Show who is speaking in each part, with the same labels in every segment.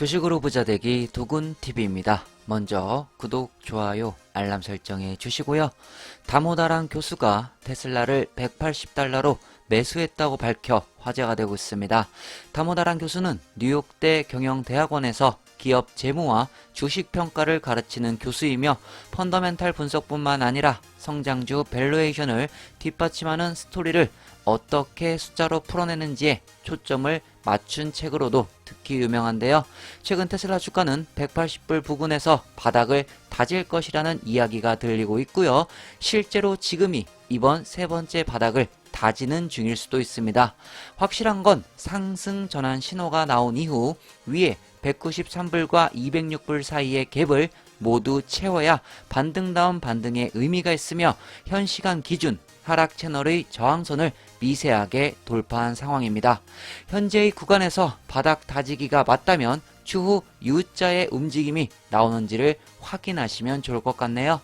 Speaker 1: 주식으로 부자 되기 두군 TV입니다. 먼저 구독, 좋아요, 알람 설정해 주시고요. 다모다란 교수가 테슬라를 180달러로 매수했다고 밝혀 화제가 되고 있습니다. 다모다란 교수는 뉴욕대 경영대학원에서 기업 재무와 주식 평가를 가르치는 교수이며 펀더멘탈 분석뿐만 아니라 성장주 밸류에이션을 뒷받침하는 스토리를 어떻게 숫자로 풀어내는지에 초점을 맞춘 책으로도 특히 유명한데요. 최근 테슬라 주가는 180불 부근에서 바닥을 다질 것이라는 이야기가 들리고 있고요. 실제로 지금이 이번 세 번째 바닥을 다지는 중일 수도 있습니다. 확실한 건 상승 전환 신호가 나온 이후 위에 193불과 206불 사이의 갭을 모두 채워야 반등다운 반등의 의미가 있으며 현 시간 기준 하락 채널의 저항선을 미세하게 돌파한 상황입니다. 현재의 구간에서 바닥 다지기가 맞다면 추후 U자의 움직임이 나오는지를 확인하시면 좋을 것 같네요.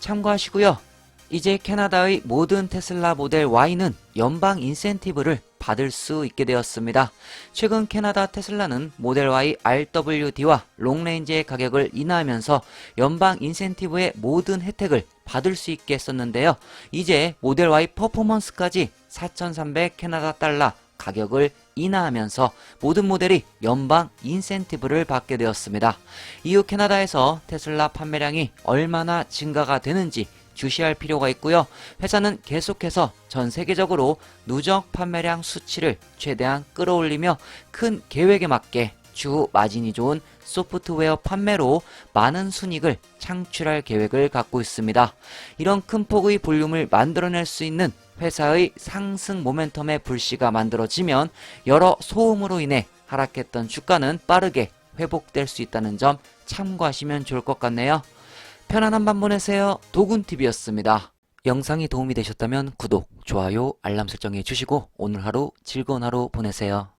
Speaker 1: 참고하시고요. 이제 캐나다의 모든 테슬라 모델 Y는 연방 인센티브를 받을 수 있게 되었습니다. 최근 캐나다 테슬라는 모델 Y RWD와 롱레인지의 가격을 인하하면서 연방 인센티브의 모든 혜택을 받을 수 있게 했었는데요. 이제 모델 Y 퍼포먼스까지 4,300 캐나다 달러 가격을 인하하면서 모든 모델이 연방 인센티브를 받게 되었습니다. 이후 캐나다에서 테슬라 판매량이 얼마나 증가가 되는지 주시할 필요가 있고요. 회사는 계속해서 전 세계적으로 누적 판매량 수치를 최대한 끌어올리며 큰 계획에 맞게 추후 마진이 좋은 소프트웨어 판매로 많은 순익을 창출할 계획을 갖고 있습니다. 이런 큰 폭의 볼륨을 만들어낼 수 있는 회사의 상승 모멘텀의 불씨가 만들어지면 여러 소음으로 인해 하락했던 주가는 빠르게 회복될 수 있다는 점 참고하시면 좋을 것 같네요. 편안한 밤 보내세요. 도군TV였습니다. 영상이 도움이 되셨다면 구독, 좋아요, 알람 설정해 주시고 오늘 하루 즐거운 하루 보내세요.